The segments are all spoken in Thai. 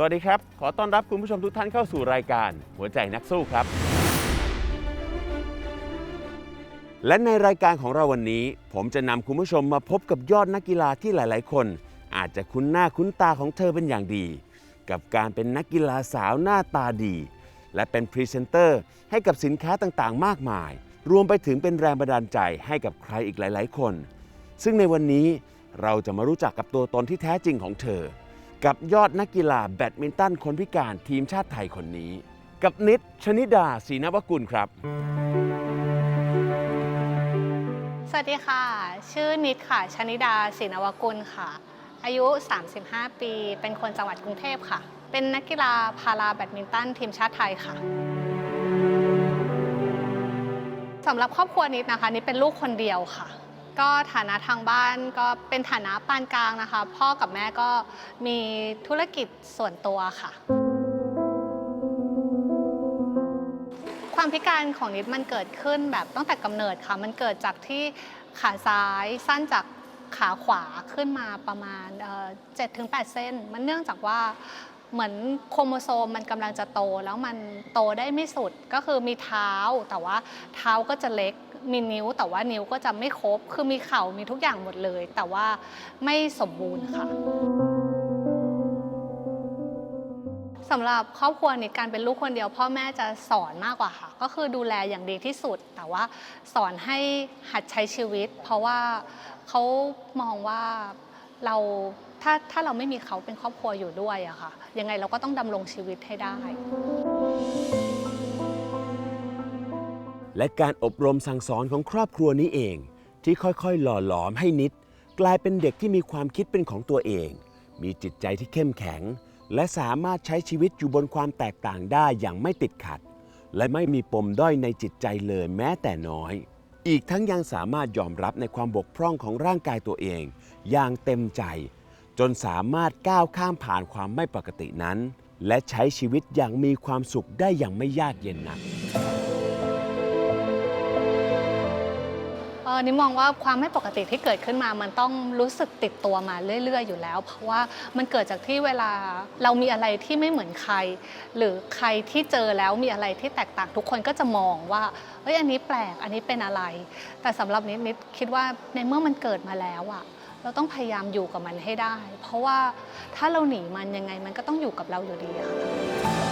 สวัสดีครับ ขอต้อนรับคุณผู้ชมทุกท่านเข้าสู่รายการหัวใจนักสู้ครับ และในรายการของเราวันนี้ ผมจะนำคุณผู้ชมมาพบกับยอดนักกีฬาที่หลาย ๆ คน อาจจะคุ้นหน้าคุ้นตาของเธอเป็นอย่างดี กับการเป็นนักกีฬาสาวหน้าตาดี และเป็นพรีเซนเตอร์ให้กับสินค้าต่าง ๆ มากมาย รวมไปถึงเป็นแรงบันดาลใจให้กับใครอีกหลาย ๆ คน ซึ่งในวันนี้เราจะมารู้จักกับตัวตนที่แท้จริงของเธอ กับยอดนักกีฬาแบดมินตันคนพิการทีมชาติไทยคนนี้ กับนิดชนิดาศรีนวกุลครับ สวัสดีค่ะ ชื่อนิดค่ะ ชนิดาศรีนวกุลค่ะ อายุ 35 ปี เป็นคนจังหวัดกรุงเทพค่ะ เป็นนักกีฬาพาราแบดมินตันทีมชาติไทยค่ะสำหรับครอบครัวนิดนะคะนิดเป็นลูกคนเดียวค่ะ ก็ฐานะทางบ้านก็เป็นฐานะปานกลางนะคะ พ่อกับแม่ก็มีธุรกิจส่วนตัวค่ะ ความพิการของนิดมันเกิดขึ้นแบบตั้งแต่กำเนิดค่ะ มันเกิดจากที่ขาซ้ายสั้นจากขาขวาขึ้นมาประมาณเจ็ดถึงแปดเส้น มันเนื่องจากว่าเหมือนโครโมโซมมันกำลังจะโตแล้วมันโตได้ไม่สุดก็คือมีเท้าแต่ว่าเท้าก็จะเล็ก มีนิ้วแต่ว่านิ้วก็จะไม่ครบ คือมีเข่ามีทุกอย่างหมดเลย แต่ว่าไม่สมบูรณ์ค่ะสำหรับครอบครัวนี้การเป็นลูกคนเดียว พ่อแม่จะสอนมากกว่าค่ะ ก็คือดูแลอย่างดีที่สุด แต่ว่าสอนให้หัดใช้ชีวิต เพราะว่าเขามองว่าเราถ้าถ้าเราไม่มีเขาเป็นครอบครัวอยู่ด้วยอะค่ะ ยังไงเราก็ต้องดำรงชีวิตให้ได้ และการอบรมสั่งสอนของครอบครัวนี้เอง ที่ค่อยๆ หล่อหลอมให้นิด กลายเป็นเด็กที่มีความคิดเป็นของตัวเอง มีจิตใจที่เข้มแข็ง และสามารถใช้ชีวิตอยู่บนความแตกต่างได้อย่างไม่ติดขัด และไม่มีปมด้อยในจิตใจเลยแม้แต่น้อย อีกทั้งยังสามารถยอมรับในความบกพร่องของร่างกายตัวเอง อย่างเต็มใจ จนสามารถก้าวข้ามผ่านความไม่ปกตินั้น และใช้ชีวิตอย่างมีความสุขได้อย่างไม่ยากเย็นนัก ออนี่มองว่าความไม่ปกติที่เกิดขึ้นมา มันต้องรู้สึกติดตัวมาเรื่อย ๆ อยู่แล้ว เพราะว่ามันเกิดจากที่เวลาเรามีอะไรที่ไม่เหมือนใคร หรือใครที่เจอแล้วมีอะไรที่แตกต่างทุกคนก็จะมองว่าเอ้ยอันนี้แปลกอันนี้เป็นอะไร แต่สำหรับนิดนิดคิดว่าในเมื่อมันเกิดมาแล้วอะเราต้องพยายามอยู่กับมันให้ได้ เพราะว่าถ้าเราหนีมันยังไงมันก็ต้องอยู่กับเราอยู่ดีค่ะ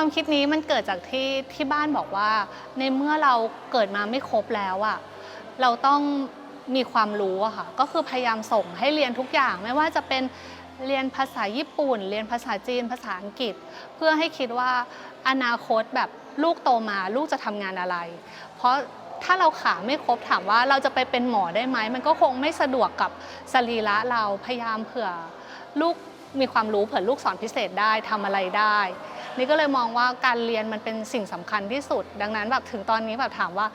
ความคิดนี้มันเกิดจากที่ที่บ้านบอกว่า ในเมื่อเราเกิดมาไม่ครบแล้วอะเราต้องมีความรู้อะค่ะก็คือพยายามส่งให้เรียนทุกอย่างไม่ว่าจะเป็นเรียนภาษาญี่ปุ่น เรียนภาษาจีน ภาษาอังกฤษ เพื่อให้คิดว่าอนาคตแบบลูกโตมาลูกจะทำงานอะไร เพราะถ้าเราขาไม่ครบถามว่าเราจะไปเป็นหมอได้ไหม มันก็คงไม่สะดวกกับสรีระเราพยายามเผื่อลูก มีความรู้เผื่อลูกสอนพิเศษได้ทำอะไรได้ นี่ก็เลยมองว่าการเรียนมันเป็นสิ่งสำคัญที่สุด ดังนั้นแบบถึงตอนนี้แบบถามว่า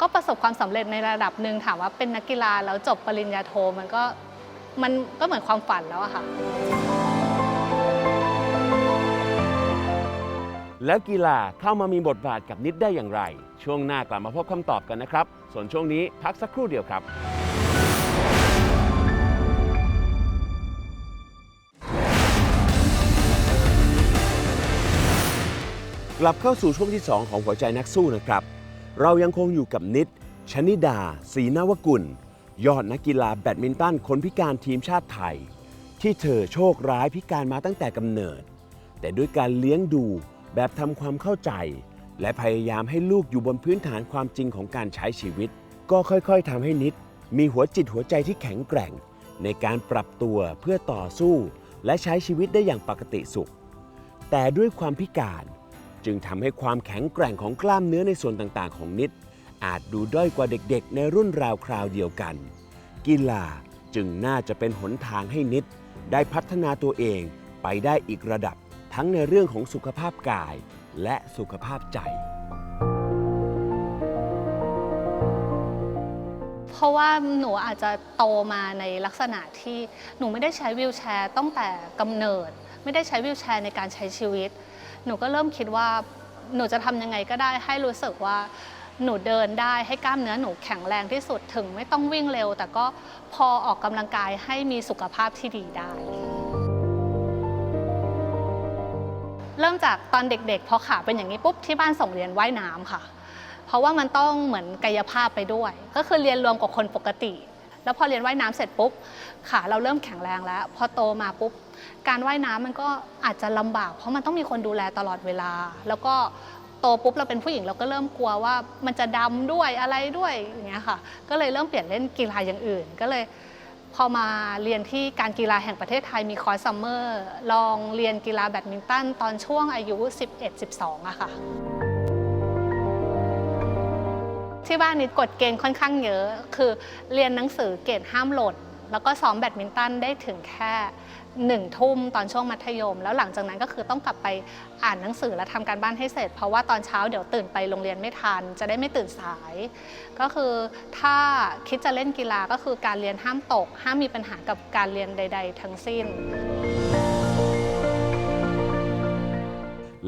ก็ประสบความสำเร็จในระดับหนึ่งถามว่าเป็นนักกีฬาแล้วจบปริญญาโทมันก็มันก็เหมือนความฝันแล้วอะค่ะแล้วกีฬาเข้ามามีบทบาทกับนิดได้อย่างไร ช่วงหน้ากลับมาพบคำตอบกันนะครับ ส่วนช่วงนี้พักสักครู่เดียวครับ กลับเข้าสู่ช่วงที่ 2 ของหัวใจนักสู้นะครับ เรายังคงอยู่กับนิดชนิดาศรีนวกุล ยอดนักกีฬาแบดมินตันคนพิการทีมชาติไทย ที่เธอโชคร้ายพิการมาตั้งแต่กำเนิด แต่ด้วยการเลี้ยงดูแบบทำความเข้าใจ และพยายามให้ลูกอยู่บนพื้นฐานความจริงของการใช้ชีวิต ก็ค่อยๆทำให้นิด มีหัวจิตหัวใจที่แข็งแกร่ง ในการปรับตัวเพื่อต่อสู้ และใช้ชีวิตได้อย่างปกติสุข แต่ด้วยความพิการ จึงทำให้ความแข็งแกร่งของกล้ามเนื้อในส่วนต่างๆ ของนิด อาจดูด้อยกว่าเด็กๆ ในรุ่นราวคราวเดียวกัน กีฬาจึงน่าจะเป็นหนทางให้นิด ได้พัฒนาตัวเองไปได้อีกระดับทั้งในเรื่องของสุขภาพกายและสุขภาพใจ เพราะว่าหนูอาจจะโตมาในลักษณะที่หนูไม่ได้ใช้วีลแชร์ตั้งแต่กำเนิด ไม่ได้ใช้วีลแชร์ในการใช้ชีวิต หนูก็เริ่มคิดว่าหนูจะทำยังไงก็ได้ให้รู้สึกว่าหนูเดินได้ให้กล้ามเนื้อหนูแข็งแรงที่สุดถึงไม่ต้องวิ่งเร็ว แต่ก็พอออกกำลังกายให้มีสุขภาพที่ดีได้ เริ่มจากตอนเด็กๆพอขาเป็นอย่างนี้ปุ๊บที่บ้านส่งเรียนว่ายน้ำค่ะ เพราะว่ามันต้องเหมือนกายภาพไปด้วย ก็คือเรียนรวมกับคนปกติ แล้วพอเรียนว่ายน้ำเสร็จปุ๊บขาเราเริ่มแข็งแรงแล้ว พอโตมาปุ๊บการว่ายน้ำมันก็อาจจะลำบาก เพราะมันต้องมีคนดูแลตลอดเวลา แล้วก็โตปุ๊บเราเป็นผู้หญิงเราก็เริ่มกลัวว่ามันจะดำด้วยอะไรด้วยอย่างเงี้ยค่ะ ก็เลยเริ่มเปลี่ยนเล่นกีฬาอย่างอื่น ก็เลยพอมาเรียนที่การกีฬาแห่งประเทศไทยมีคอร์สซัมเมอร์ลองเรียนกีฬาแบดมินตันตอนช่วงอายุ 11-12อะค่ะ ที่บ้านนี้กฎเกณฑ์ค่อนข้างเยอะ คือเรียนหนังสือเกรดห้ามหล่นแล้วก็ซ้อมแบดมินตันได้ถึงแค่หนึ่งทุ่มตอนช่วงมัธยม แล้วหลังจากนั้นก็คือต้องกลับไปอ่านหนังสือและทำการบ้านให้เสร็จ เพราะว่าตอนเช้าเดี๋ยวตื่นไปโรงเรียนไม่ทัน จะได้ไม่ตื่นสาย ก็คือถ้าคิดจะเล่นกีฬาก็คือการเรียนห้ามตก ห้ามมีปัญหากับการเรียนใด ๆ ทั้งสิ้น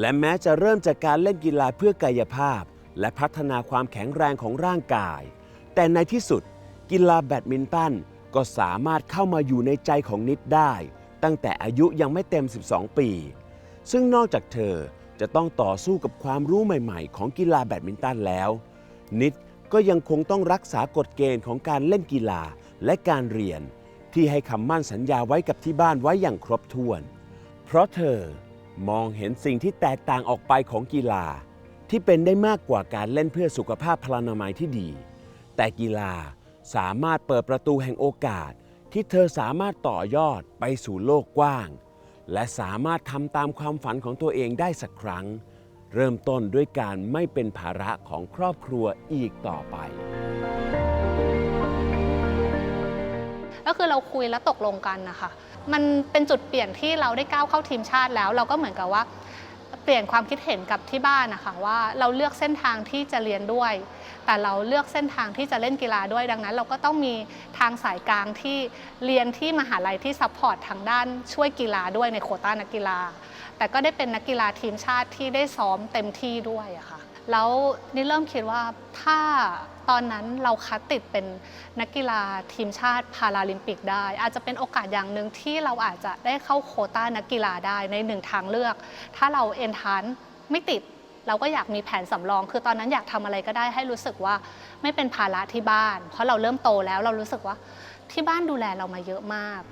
และแม้จะเริ่มจากการเล่นกีฬาเพื่อกายภาพ และพัฒนาความแข็งแรงของร่างกาย แต่ในที่สุด กีฬาแบดมินตันก็สามารถเข้ามาอยู่ในใจของนิดได้ ตั้งแต่อายุยังไม่เต็ม 12 ปี ซึ่งนอกจากเธอจะต้องต่อสู้กับความรู้ใหม่ ๆ ของกีฬาแบดมินตันแล้ว นิดก็ยังคงต้องรักษากฎเกณฑ์ของการเล่นกีฬาและการเรียน ที่ให้คำมั่นสัญญาไว้กับที่บ้านไว้อย่างครบถ้วน เพราะเธอมองเห็นสิ่งที่แตกต่างออกไปของกีฬา ที่เป็นได้มากกว่าการเล่นเพื่อสุขภาพพลานามัยที่ดี แต่กีฬาสามารถเปิดประตูแห่งโอกาส ที่เธอสามารถต่อยอดไปสู่โลกกว้าง และสามารถทำตามความฝันของตัวเองได้สักครั้ง เริ่มต้นด้วยการไม่เป็นภาระของครอบครัวอีกต่อไปก็คือเราคุยแล้วตกลงกันนะคะ มันเป็นจุดเปลี่ยนที่เราได้ก้าวเข้าทีมชาติแล้ว เราก็เหมือนกับว่า เปลี่ยนความคิดเห็นกับที่บ้านนะคะว่าเราเลือกเส้นทางที่จะเรียนด้วย แต่เราเลือกเส้นทางที่จะเล่นกีฬาด้วย ดังนั้น เราก็ต้องมีทางสายกลางที่เรียนที่มหาลัยที่ซัพพอร์ตทางด้านช่วยกีฬาด้วยในโควต้านักกีฬา แต่ก็ได้เป็นนักกีฬาทีมชาติที่ได้ซ้อมเต็มที่ด้วยอะค่ะแล้วนี่เริ่มคิดว่าถ้า ตอนนั้นเราคัดติดเป็นนักกีฬาทีมชาติพาราลิมปิกได้ อาจจะเป็นโอกาสอย่างหนึ่งที่เราอาจจะได้เข้าโคต้านักกีฬาได้ในหนึ่งทางเลือก ถ้าเราเอนทานไม่ติดเราก็อยากมีแผนสำรอง คือตอนนั้นอยากทำอะไรก็ได้ให้รู้สึกว่าไม่เป็นภาระที่บ้าน เพราะเราเริ่มโตแล้วเรารู้สึกว่าที่บ้านดูแลเรามาเยอะมาก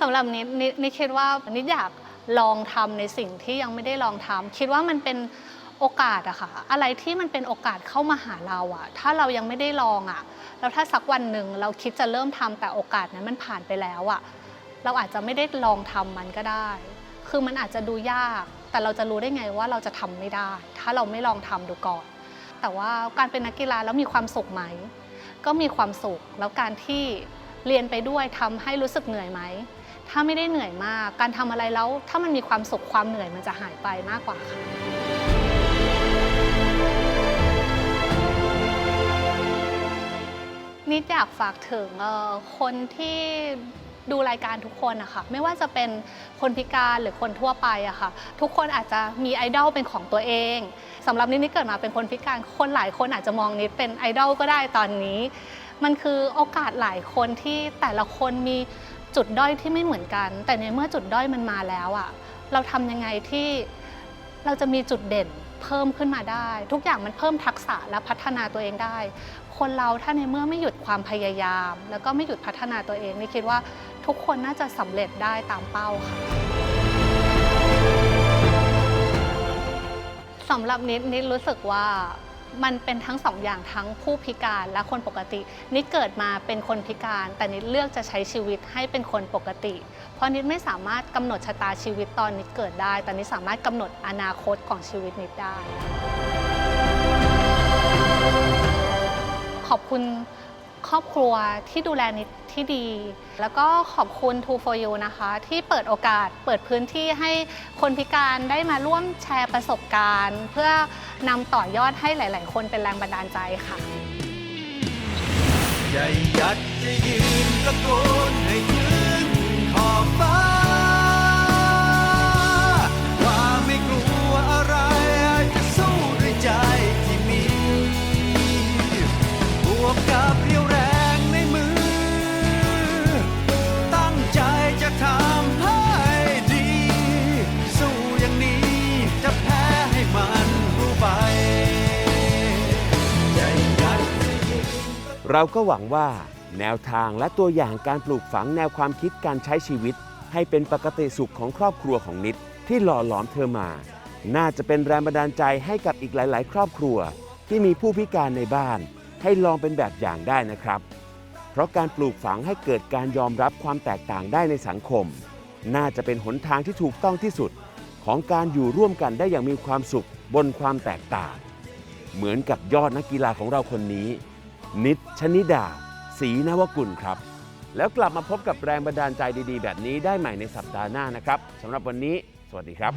สำหรับนิดนิดนิดคิดว่านิดอยาก ลองทำในสิ่งที่ยังไม่ได้ลองทำคิดว่ามันเป็นโอกาสอะค่ะ อะไรที่มันเป็นโอกาสเข้ามาหาเราอะถ้าเรายังไม่ได้ลองอะแล้วถ้าสักวันหนึ่งเราคิดจะเริ่มทำแต่โอกาสนั้นมันผ่านไปแล้วอะเราอาจจะไม่ได้ลองทำมันก็ได้ คือมันอาจจะดูยาก แต่เราจะรู้ได้ไงว่าเราจะทำไม่ได้ ถ้าเราไม่ลองทำดูก่อน แต่ว่าการเป็นนักกีฬาแล้วมีความสุขไหม ก็มีความสุข แล้วการที่ เรียนไปด้วยทำให้รู้สึกเหนื่อยไหม ถ้าไม่ได้เหนื่อยมาก การทำอะไรแล้ว ถ้ามันมีความสุขความเหนื่อยมันจะหายไปมากกว่าค่ะนิดอยากฝากถึงคนที่ดูรายการทุกคนนะคะไม่ว่าจะเป็นคนพิการหรือคนทั่วไปอะค่ะ ทุกคนอาจจะมีไอดอลเป็นของตัวเองสำหรับนิดนิดเกิดมาเป็นคนพิการคนหลายคนอาจจะมองนิดเป็นไอดอลก็ได้ตอนนี้ มันคือโอกาสหลายคนที่แต่ละคนมีจุดด้อยที่ไม่เหมือนกัน แต่ในเมื่อจุดด้อยมันมาแล้วอะเราทำยังไงที่เราจะมีจุดเด่นเพิ่มขึ้นมาได้ ทุกอย่างมันเพิ่มทักษะและพัฒนาตัวเองได้ คนเราถ้าในเมื่อไม่หยุดความพยายาม แล้วก็ไม่หยุดพัฒนาตัวเองนี่คิดว่าทุกคนน่าจะสำเร็จได้ตามเป้าค่ะสำหรับนิดนิดรู้สึกว่า มันเป็นทั้งสองอย่างทั้งผู้พิการและคนปกติ นิดเกิดมาเป็นคนพิการ แต่นิดเลือกจะใช้ชีวิตให้เป็นคนปกติ เพราะนิดไม่สามารถกำหนดชะตาชีวิตตอนนิดเกิดได้ แต่นิดสามารถกำหนดอนาคตของชีวิตนิดได้ ขอบคุณ ครอบครัวที่ดูแลนิดที่ดี แล้วก็ขอบคุณ t o for You นะคะ ที่เปิดโอกาสเปิดพื้นที่ให้คนพิการได้มาร่วมแชร์ประสบการณ์ เพื่อนำต่อยอดให้หลาย ๆ คนเป็นแรงบันดาลใจค่ะใจอยากจะยืนตะโกนให้พื้นขอบฟ้าว่าไม่กลัวอะไรจะสู้ด้วยใจที่มีบวกกับ เราก็หวังว่า แนวทางและตัวอย่างการปลูกฝังแนวความคิดการใช้ชีวิต ให้เป็นปกติสุขของครอบครัวของนิดที่หล่อหลอมเธอมา น่าจะเป็นแรงบันดาลใจให้กับอีกหลาย ๆ ครอบครัว ที่มีผู้พิการในบ้าน ให้ลองเป็นแบบอย่างได้นะครับ เพราะการปลูกฝังให้เกิดการยอมรับความแตกต่างได้ในสังคม น่าจะเป็นหนทางที่ถูกต้องที่สุด ของการอยู่ร่วมกันได้อย่างมีความสุขบนความแตกต่าง เหมือนกับยอดนักกีฬาของเราคนนี้ นิดชนิดาศรีนวกุลครับ แล้วกลับมาพบกับแรงบันดาลใจดีๆ แบบนี้ได้ใหม่ในสัปดาห์หน้านะครับสำหรับวันนี้ สวัสดีครับ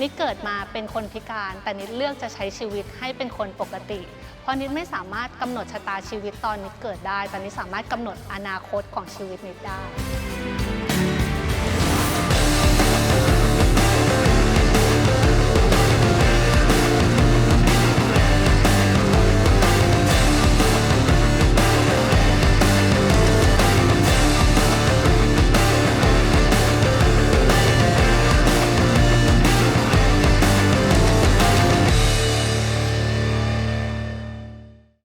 นิดเกิดมาเป็นคนพิการ แต่นิดเลือกจะใช้ชีวิตให้เป็นคนปกติ เพราะนิดไม่สามารถกำหนดชะตาชีวิตตอนนิดเกิดได้ แต่นิดสามารถกำหนดอนาคตของชีวิตนิดได้